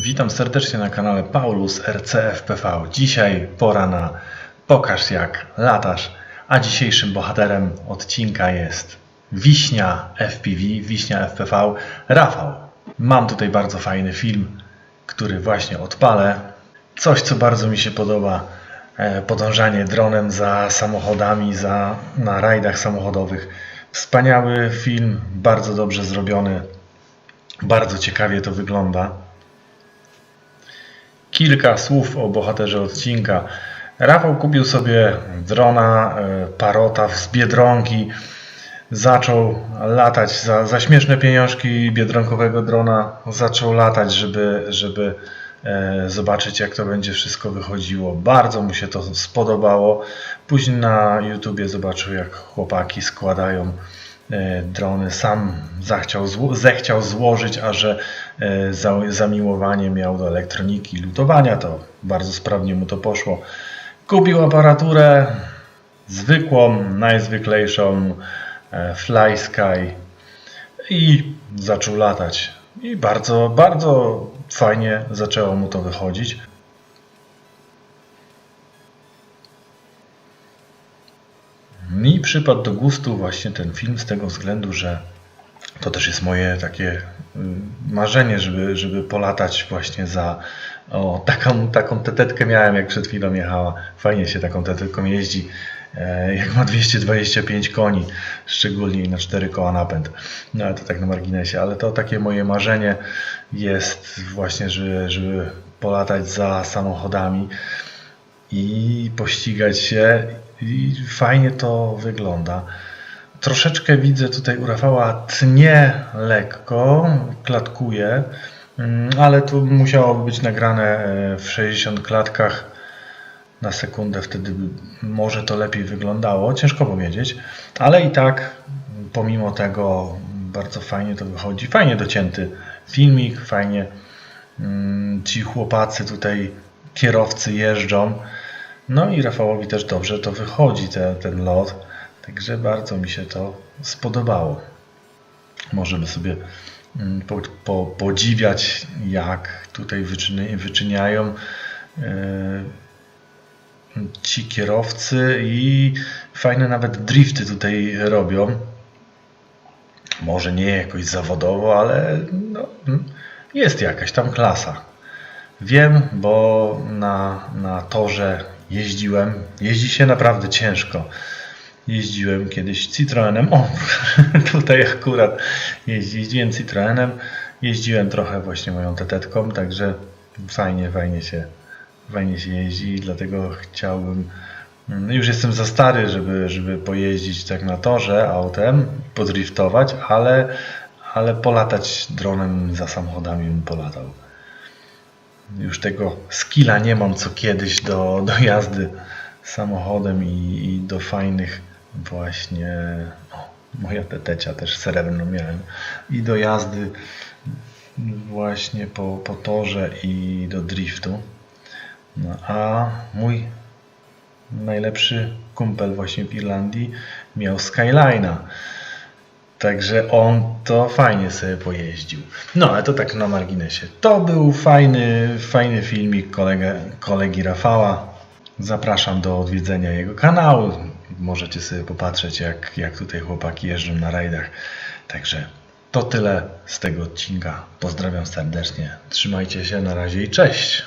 Witam serdecznie na kanale Paulus RCFPV. Dzisiaj pora na Pokaż jak latasz, a dzisiejszym bohaterem odcinka jest Wiśnia FPV, Wiśnia FPV, Rafał. Mam tutaj bardzo fajny film, który właśnie odpalę. Coś, co bardzo mi się podoba, e, podążanie dronem za samochodami, za, na rajdach samochodowych. Wspaniały film, bardzo dobrze zrobiony, bardzo ciekawie to wygląda. Kilka słów o bohaterze odcinka. Rafał kupił sobie drona e, Parota z Biedronki. Zaczął latać za, za śmieszne pieniążki biedronkowego drona. Zaczął latać, żeby, żeby e, zobaczyć, jak to będzie wszystko wychodziło. Bardzo mu się to spodobało. Później na YouTubie zobaczył, jak chłopaki składają drony. Sam zachciał, zechciał złożyć, a że e, za, zamiłowanie miał do elektroniki i lutowania, to bardzo sprawnie mu to poszło. Kupił aparaturę zwykłą, najzwyklejszą e, Fly Sky i zaczął latać. I bardzo, bardzo fajnie zaczęło mu to wychodzić. Mi przypadł do gustu właśnie ten film z tego względu, że to też jest moje takie y, marzenie, żeby, żeby polatać właśnie za o, taką, taką tetetkę miałem, jak przed chwilą jechała. Fajnie się taką tetetką jeździ, e, jak ma 225 koni, szczególnie na 4 koła napęd. No ale to tak na marginesie, ale to takie moje marzenie jest właśnie, żeby, żeby polatać za samochodami i pościgać się i fajnie to wygląda. Troszeczkę widzę tutaj u Rafała tnie lekko, klatkuje, mm, ale tu musiało być nagrane e, w 60 klatkach na sekundę, wtedy może to lepiej wyglądało. Ciężko powiedzieć, ale i tak pomimo tego bardzo fajnie to wychodzi. Fajnie docięty filmik, fajnie mm, ci chłopacy tutaj, kierowcy jeżdżą. No i Rafałowi też dobrze to wychodzi, te, ten lot. Także bardzo mi się to spodobało. Możemy sobie mm, po, po, podziwiać, jak tutaj wyczyniają e, ci kierowcy i fajne nawet drifty tutaj robią. Może nie jakoś zawodowo, ale no, mm, jest jakaś tam klasa. Wiem, bo na, na torze jeździłem. Jeździ się naprawdę ciężko. Jeździłem kiedyś Citroenem. O, tutaj akurat jeździ- jeździłem Citroenem. Jeździłem trochę właśnie moją tetetką, także fajnie, fajnie się, fajnie się jeździ, dlatego chciałbym. mm, Już jestem za stary, żeby, żeby pojeździć tak na torze autem, podriftować, ale, ale polatać dronem za samochodami bym polatał już tego skilla nie mam co kiedyś do, do jazdy samochodem i, i do fajnych właśnie o, moja tetecia też srebrną miałem. I do jazdy właśnie po, po torze i do driftu. No, a mój najlepszy kumpel właśnie w Irlandii miał Skyline'a Także on to fajnie sobie pojeździł. No, ale to tak na marginesie. To był fajny, fajny filmik kolega, kolegi Rafała. Zapraszam do odwiedzenia jego kanału. Możecie sobie popatrzeć, jak, jak tutaj chłopaki jeżdżą na rajdach. Także to tyle z tego odcinka. Pozdrawiam serdecznie. Trzymajcie się, na razie i cześć.